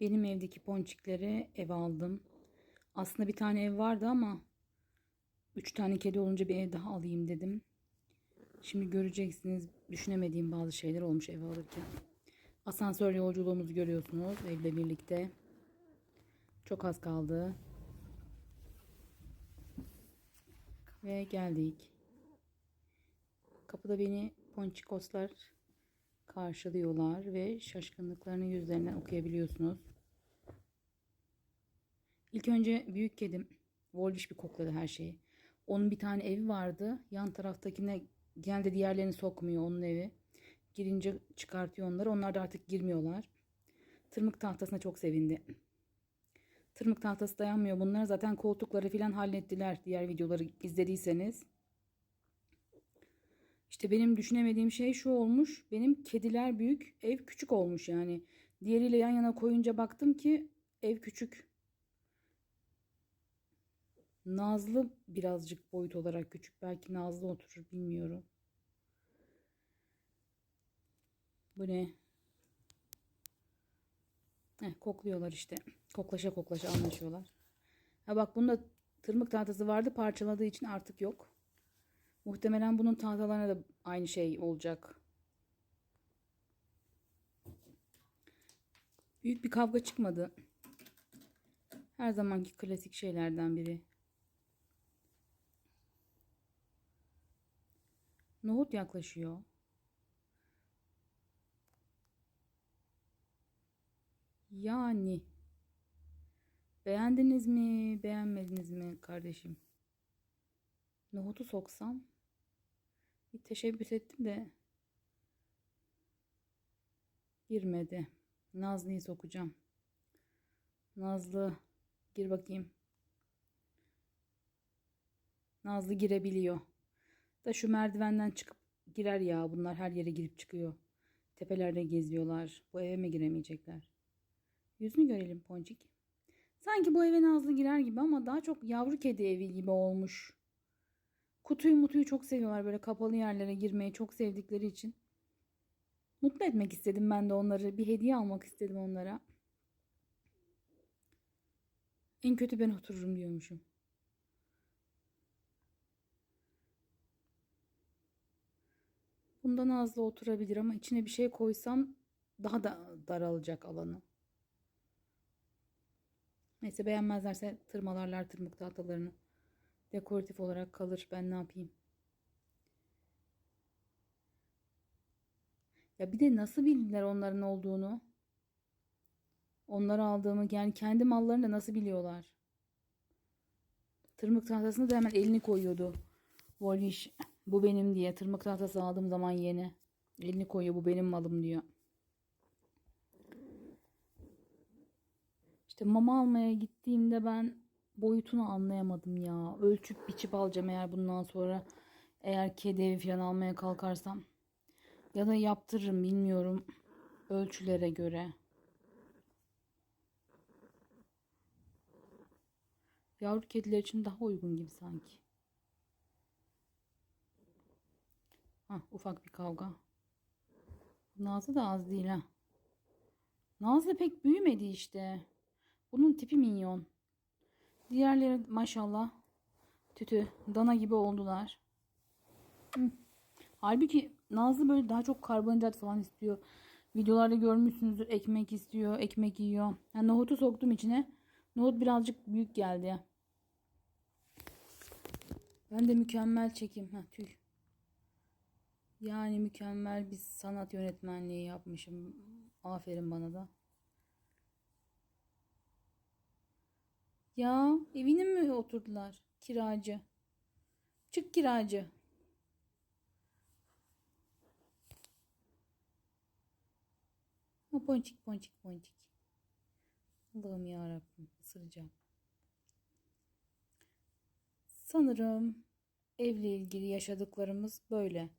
Benim evdeki ponçikleri eve aldım. Aslında bir tane ev vardı ama üç tane kedi olunca bir ev daha alayım dedim. Şimdi göreceksiniz düşünemediğim bazı şeyler olmuş eve alırken. Asansör yolculuğumuzu görüyorsunuz evle birlikte. Çok az kaldı. Ve geldik. Kapıda beni ponçikoslar karşılıyorlar ve şaşkınlıklarını yüzlerinden okuyabiliyorsunuz. İlk önce büyük kedim Wolfish bir kokladı her şeyi. Onun bir tane evi vardı. Yan taraftakine genelde diğerlerini sokmuyor onun evi. Girince çıkartıyor onları. Onlar da artık girmiyorlar. Tırmık tahtasına çok sevindi. Tırmık tahtası dayanmıyor bunlar. Zaten koltukları falan hallettiler diğer videoları izlediyseniz. İşte benim düşünemediğim şey şu olmuş. Benim kediler büyük, ev küçük olmuş yani. Diğeriyle yan yana koyunca baktım ki ev küçük. Nazlı birazcık boyut olarak küçük. Belki Nazlı oturur bilmiyorum. Bu ne? Heh, kokluyorlar işte. Koklaşa koklaşa anlaşıyorlar. Ha bak bunda tırmık tahtası vardı parçaladığı için artık yok. Muhtemelen bunun tahtalarına da aynı şey olacak. Büyük bir kavga çıkmadı. Her zamanki klasik şeylerden biri. Nohut yaklaşıyor. Yani beğendiniz mi, beğenmediniz mi kardeşim? Nohutu soksam bir teşebbüs ettim de girmedi. Nazlı'yı sokacağım. Nazlı gir bakayım. Nazlı girebiliyor. Da şu merdivenden çıkıp girer ya. Bunlar her yere girip çıkıyor. Tepelerde geziyorlar. Bu eve mi giremeyecekler? Yüzünü görelim Poncik. Sanki bu eve Nazlı girer gibi ama daha çok yavru kedi evi gibi olmuş. Kutuyu mutuyu çok seviyorlar. Böyle kapalı yerlere girmeyi çok sevdikleri için. Mutlu etmek istedim ben de onları. Bir hediye almak istedim onlara. En kötü ben otururum diyormuşum. Bunda Nazlı oturabilir ama içine bir şey koysam daha da daralacak alanı. Neyse beğenmezlerse tırmalarlar tırmık tahtalarını. Dekoratif olarak kalır. Ben ne yapayım? Ya bir de nasıl bildiler onların olduğunu? Onları aldığımı yani kendi mallarını da nasıl biliyorlar? Tırmık tahtasına da hemen elini koyuyordu. Voliş bu benim diye. Tırmık tahtası aldığım zaman yeni. Elini koyuyor bu benim malım diyor. İşte mama almaya gittiğimde ben boyutunu anlayamadım ya. Ölçüp biçip alacağım eğer bundan sonra eğer kedi evi falan almaya kalkarsam. Ya da yaptırırım bilmiyorum. Ölçülere göre. Yavru kediler için daha uygun gibi sanki. Hah, ufak bir kavga. Nazlı da az değil ha. Nazlı pek büyümedi işte. Bunun tipi minyon. Diğerleri maşallah tütü dana gibi oldular. Hı. Halbuki Nazlı böyle daha çok karbonhidrat falan istiyor. Videolarda görmüşsünüzdür ekmek istiyor, ekmek yiyor. Yani nohutu soktum içine. Nohut birazcık büyük geldi. Ben de mükemmel çekim. Ha tüy. Yani mükemmel bir sanat yönetmenliği yapmışım. Aferin bana da. Ya evine mi oturdular? Kiracı. Çık kiracı. Ha, ponçik ponçik ponçik. Allah'ım ya Rabbim ısıracağım. Sanırım evle ilgili yaşadıklarımız böyle.